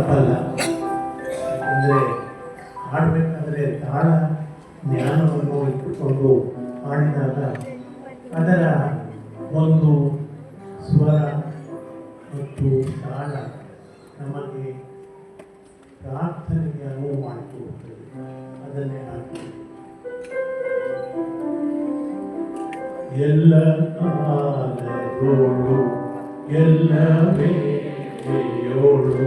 ತಪ್ಪಲ್ಲ. ಅಂದರೆ ಹಾಡಬೇಕಾದ್ರೆ ತಾಳ ಜ್ಞಾನವನ್ನು ಇಟ್ಟುಕೊಂಡು ಹಾಡಿದಾಗ ಅದರ ಒಂದು ಸ್ವರ ಮತ್ತು ತಾಳ ನಮಗೆ ಪ್ರಾರ್ಥನೆಗೆ ಅನುವು ಮಾಡಿಕೊಡುತ್ತದೆ ಅದನ್ನೇ ಹಾಕಿ ಎಲ್ಲ ಕಾಲದೋಳು ಎಲ್ಲ ವೇಳೆಯೋಳು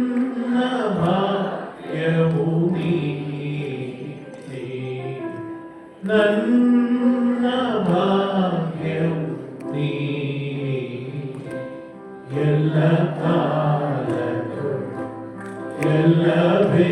ನನ್ನ ಭಾಗ್ಯವು ನೀನೆ ನನ್ನ ಭಾಗ್ಯವು ನೀ ಎಲ್ಲ ಕಾಲಗಳು ಎಲ್ಲ ಭೇ